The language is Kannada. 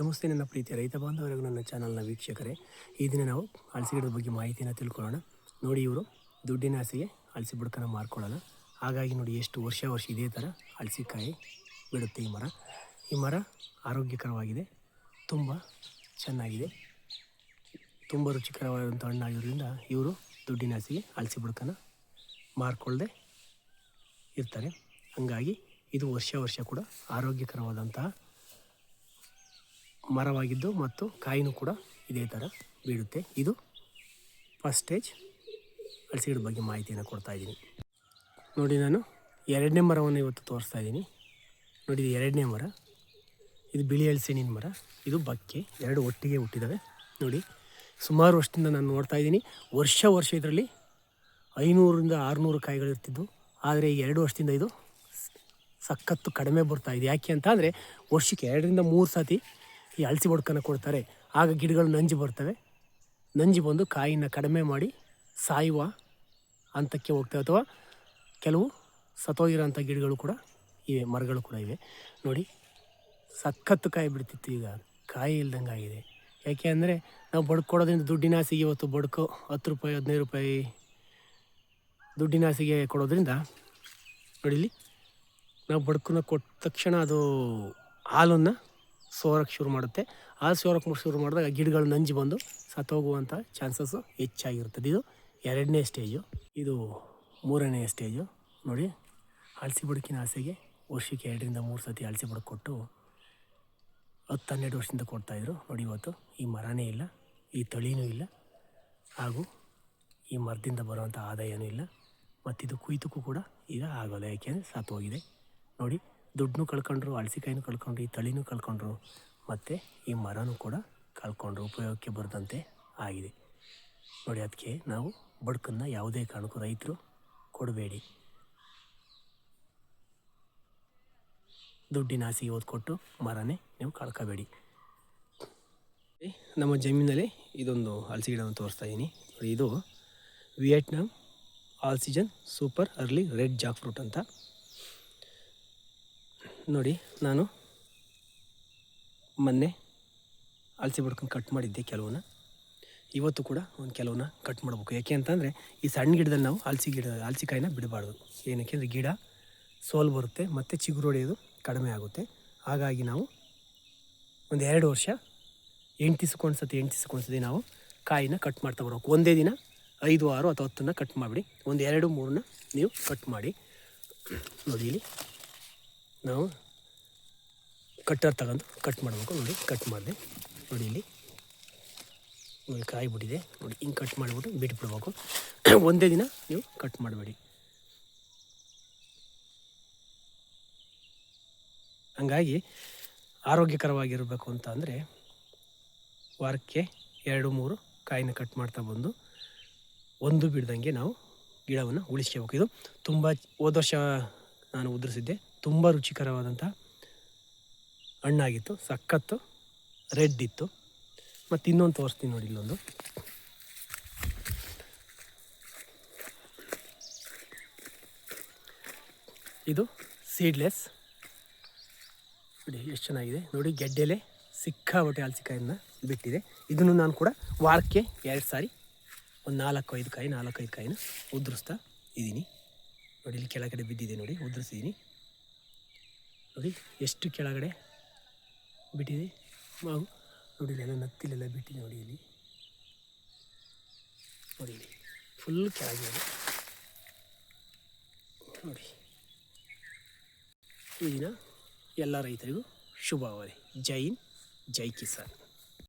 ನಮಸ್ತೆ ನನ್ನ ಪ್ರೀತಿಯ ರೈತ ಬಾಂಧವರಿಗೂ ನನ್ನ ಚಾನಲ್ನ ವೀಕ್ಷಕರೇ, ಈ ದಿನ ನಾವು ಹಳಸಿ ಗಿಡದ ಬಗ್ಗೆ ಮಾಹಿತಿಯನ್ನು ತಿಳ್ಕೊಳ್ಳೋಣ. ನೋಡಿ ಇವರು, ದುಡ್ಡಿನ ಆಸೆಗೆ ಹಳಸಿ ಬುಡಕನ ಮಾರ್ಕೊಳ್ಳೋಣ. ಹಾಗಾಗಿ ನೋಡಿ ಎಷ್ಟು ವರ್ಷ ವರ್ಷ ಇದೇ ಥರ ಹಳಸಿಕಾಯಿ ಬಿಡುತ್ತೆ ಈ ಮರ. ಈ ಮರ ಆರೋಗ್ಯಕರವಾಗಿದೆ, ತುಂಬ ಚೆನ್ನಾಗಿದೆ. ತುಂಬ ರುಚಿಕರವಾದಂಥ ಹಣ್ಣಾಗಿರೋದ್ರಿಂದ ಇವರು ದುಡ್ಡಿನ ಆಸೆಗೆ ಹಳಸಿ ಬುಡಕನ ಮಾರ್ಕೊಳ್ಳದೆ ಇರ್ತಾರೆ. ಹಾಗಾಗಿ ಇದು ವರ್ಷ ವರ್ಷ ಕೂಡ ಆರೋಗ್ಯಕರವಾದಂತಹ ಮರವಾಗಿದ್ದು ಮತ್ತು ಕಾಯಿನೂ ಕೂಡ ಇದೇ ಥರ ಬೀಳುತ್ತೆ. ಇದು ಫಸ್ಟ್ ಸ್ಟೇಜ್. ಹಲಸಿ ಗಿಡದ ಬಗ್ಗೆ ಮಾಹಿತಿಯನ್ನು ಕೊಡ್ತಾ ಇದ್ದೀನಿ. ನೋಡಿ ನಾನು ಎರಡನೇ ಮರವನ್ನು ಇವತ್ತು ತೋರಿಸ್ತಾ ಇದ್ದೀನಿ. ನೋಡಿ ಇದು ಎರಡನೇ ಮರ. ಇದು ಬಿಳಿ ಹಲಸಿನ ಮರ. ಇದು ಬಕ್ಕೆ. ಎರಡು ಒಟ್ಟಿಗೆ ಹುಟ್ಟಿದ್ದಾವೆ ನೋಡಿ ಸುಮಾರು ವರ್ಷದಿಂದ ನಾನು ನೋಡ್ತಾ ಇದ್ದೀನಿ. ವರ್ಷ ವರ್ಷ ಇದರಲ್ಲಿ ಐನೂರರಿಂದ ಆರುನೂರು ಕಾಯಿಗಳಿರ್ತಿದ್ದು ಆದರೆ ಈಗ ಎರಡು ವರ್ಷದಿಂದ ಇದು ಸಖತ್ತು ಕಡಿಮೆ ಬರ್ತಾ ಇದೆ. ಯಾಕೆ ಅಂತ ಅಂದರೆ ವರ್ಷಕ್ಕೆ ಎರಡರಿಂದ ಮೂರು ಸತಿ ಈ ಹಲಸಿ ಬಡ್ಕನ್ನು ಕೊಡ್ತಾರೆ. ಆಗ ಗಿಡಗಳು ನಂಜಿ ಬರ್ತವೆ. ನಂಜಿ ಬಂದು ಕಾಯಿನ ಕಡಿಮೆ ಮಾಡಿ ಸಾಯುವ ಹಂತಕ್ಕೆ ಹೋಗ್ತವೆ. ಅಥವಾ ಕೆಲವು ಸತ್ತೋಗಿರೋಂಥ ಗಿಡಗಳು ಕೂಡ ಇವೆ, ಮರಗಳು ಕೂಡ ಇವೆ. ನೋಡಿ, ಸಖತ್ತು ಕಾಯಿ ಬಿಡ್ತಿತ್ತು ಈಗ. ಕಾಯಿ ಇಲ್ದಂಗೆ ಆಗಿದೆ. ಯಾಕೆ ಅಂದರೆ ನಾವು ಬಡ್ಕೊಡೋದ್ರಿಂದ ದುಡ್ಡಿನ ಆಸೆಗೆ ಇವತ್ತು ಬಡ್ಕೋ, ಹತ್ತು ರೂಪಾಯಿ, ಹದಿನೈದು ರೂಪಾಯಿ ದುಡ್ಡಿನ ಆಸೆಗೆ ಕೊಡೋದ್ರಿಂದ ನೋಡಿ ಇಲ್ಲಿ ನಾವು ಬಡ್ಕನ್ನ ಕೊಟ್ಟ ತಕ್ಷಣ ಅದು ಹಾಲನ್ನು ಸೋರಕ್ಕೆ ಶುರು ಮಾಡುತ್ತೆ. ಆ ಸೋರಕ್ಕೆ ಶುರು ಮಾಡಿದಾಗ ಗಿಡಗಳು ನಂಜಿ ಬಂದು ಸತ್ತೋಗುವಂಥ ಚಾನ್ಸಸ್ಸು ಹೆಚ್ಚಾಗಿರುತ್ತದೆ. ಇದು ಎರಡನೇ ಸ್ಟೇಜು ಇದು ಮೂರನೇ ಸ್ಟೇಜು ನೋಡಿ ಅಳಸಿ ಬುಡಕಿನ ಆಸೆಗೆ ವರ್ಷಕ್ಕೆ ಎರಡರಿಂದ ಮೂರು ಸತಿ ಅಳಸಿ ಬುಡಕ್ಕೆ ಕೊಟ್ಟು ಹತ್ತು ಹನ್ನೆರಡು ವರ್ಷದಿಂದ ಕೊಡ್ತಾಯಿದ್ರು ನೋಡಿ, ಇವತ್ತು ಈ ಮರನೇ ಇಲ್ಲ, ಈ ತಳಿನೂ ಇಲ್ಲ, ಹಾಗೂ ಈ ಮರದಿಂದ ಬರುವಂಥ ಆದಾಯನೂ ಇಲ್ಲ, ಮತ್ತಿದು ಕುಯ್ತಕ್ಕೂ ಕೂಡ ಈಗ ಆಗೋಲ್ಲ, ಯಾಕೆಂದರೆ ಸತ್ತು ಹೋಗಿದೆ. ನೋಡಿ ದುಡ್ಡನ್ನೂ ಕಳ್ಕೊಂಡ್ರು, ಹಳಸಿಕಾಯಿನೂ ಕಳ್ಕೊಂಡ್ರು, ಈ ತಳಿನೂ ಕಳ್ಕೊಂಡ್ರು, ಮತ್ತು ಈ ಮರನೂ ಕೂಡ ಕಳ್ಕೊಂಡ್ರು, ಉಪಯೋಗಕ್ಕೆ ಬರದಂತೆ ಆಗಿದೆ. ನೋಡಿ, ಅದಕ್ಕೆ ನಾವು ಬಡ್ಕನ್ನು ಯಾವುದೇ ಕಾರಣಕ್ಕೂ ರೈತರು ಕೊಡಬೇಡಿ. ದುಡ್ಡಿನ ಆಸೆಗೆ ಓದ್ಕೊಟ್ಟು ಮರನೇ ನೀವು ಕಳ್ಕೋಬೇಡಿ. ನಮ್ಮ ಜಮೀನಲ್ಲಿ ಇದೊಂದು ಹಲಸಿ ಗಿಡವನ್ನು ತೋರಿಸ್ತಾ ಇದ್ದೀನಿ. ಇದು Vietnam all season super early red jackfruit ಅಂತ ನೋಡಿ, ನಾನು ಮೊನ್ನೆ ಅಲಸಿ ಬಡ್ಕೊಂಡು ಕಟ್ ಮಾಡಿದ್ದೆ ಕೆಲವನ್ನ ಇವತ್ತು ಕೂಡ ಒಂದು ಕೆಲವನ್ನ ಕಟ್ ಮಾಡಬೇಕು. ಯಾಕೆ ಅಂತಂದರೆ, ಈ ಸಣ್ಣ ಗಿಡದಲ್ಲಿ ನಾವು ಹಲಸಿ ಗಿಡ ಹಲಸಿಕಾಯಿನ ಬಿಡಬಾರ್ದು. ಏನಕ್ಕೆ ಅಂದರೆ ಗಿಡ ಸೋಲ್ ಬರುತ್ತೆ, ಮತ್ತು ಚಿಗುರು ಹೊಡೆಯೋದು ಕಡಿಮೆ ಆಗುತ್ತೆ. ಹಾಗಾಗಿ ನಾವು ಒಂದು ಎರಡು ವರ್ಷ ಎಂಟು ದಿವ್ಸಕ್ಕೊಂದು ಸತಿ ಎಂಟು ದಿವ್ಸಕ್ಕೊಂದು ಸತಿ ನಾವು ಕಾಯಿನ ಕಟ್ ಮಾಡ್ತಾ ಬರಬೇಕು. ಒಂದೇ ದಿನ ಐದು, ಆರು ಅಥವಾ ಹತ್ತನ್ನು ಕಟ್ ಮಾಡಿಬಿಡಿ. ಒಂದು ಎರಡು, ಮೂರನ್ನ ನೀವು ಕಟ್ ಮಾಡಿ. ನೋಡಿ ನಾವು ಕಟ್ಟರ್ ತಗೊಂಡು ಕಟ್ ಮಾಡಬೇಕು. ನೋಡಿ, ಕಟ್ ಮಾಡಿದೆ. ನೋಡಿ ಇಲ್ಲಿ. ನೋಡಿ ಕಾಯಿ ಬಿಟ್ಟಿದೆ ನೋಡಿ, ಹಿಂಗೆ ಕಟ್ ಮಾಡಿಬಿಟ್ಟು ಬಿಟ್ಬಿಡ್ಬೇಕು. ಒಂದೇ ದಿನ ನೀವು ಕಟ್ ಮಾಡಬೇಡಿ. ಹಂಗಾಗಿ ಆರೋಗ್ಯಕರವಾಗಿರಬೇಕು ಅಂತ ಅಂದರೆ ವಾರಕ್ಕೆ ಎರಡು, ಮೂರು ಕಾಯಿನ ಕಟ್ ಮಾಡ್ತಾ ಬಂದು ಒಂದು ಬಿಡ್ದಂಗೆ ನಾವು ಗಿಡವನ್ನು ಉಳಿಸ್ಕೋಬೇಕು. ಇದು ತುಂಬ, ಹೋದ ವರ್ಷ ನಾನು ಉದುರಿಸಿದ್ದೆ. ತುಂಬ ರುಚಿಕರವಾದಂಥ ಹಣ್ಣಾಗಿತ್ತು ಸಖತ್ತು ರೆಡ್ ಇತ್ತು. ಮತ್ತು ಇನ್ನೊಂದು ತೋರಿಸ್ತೀನಿ ನೋಡಿ ಇಲ್ಲೊಂದು. ಇದು ಸೀಡ್ಲೆಸ್ ನೋಡಿ ಎಷ್ಟು ಚೆನ್ನಾಗಿದೆ. ನೋಡಿ ಗೆಡ್ಡೆಲೆ ಸಿಕ್ಕಾಬಟ್ಟೆ ಹಲಸಿಕಾಯನ್ನು ಬಿಟ್ಟಿದೆ. ಇದನ್ನು ನಾನು ಕೂಡ ವಾರಕ್ಕೆ ಎರಡು ಸಾರಿ, ಒಂದು ನಾಲ್ಕು ಐದು ಕಾಯಿ, ನಾಲ್ಕು ಐದು ಕಾಯಿನ ಉದುರಿಸ್ತಾ ಇದ್ದೀನಿ ನೋಡಿ ಇಲ್ಲಿ ಕೆಳಗಡೆ ಬಿದ್ದಿದೆ ನೋಡಿ ಉದುರಿಸಿದ್ದೀನಿ ನೋಡಿ, ಎಷ್ಟು ಕೆಳಗಡೆ ಬಿಟ್ಟಿದೆ? ಮಾವು. ನೋಡಿ, ಇಲ್ಲೆಲ್ಲ ನತ್ತಿಲೆಲ್ಲ ಬಿಟ್ಟಿದೆ ನೋಡಿ ಇಲ್ಲಿ. ನೋಡಿ ಇಲ್ಲಿ. ಫುಲ್ ಕೆಳಗೆ ನೋಡಿ. ಈ ದಿನ ಎಲ್ಲ ರೈತರಿಗೂ ಶುಭವಾಗಲಿ ಜೈ ಹಿಂದ್, ಜೈ ಕಿಸಾನ್.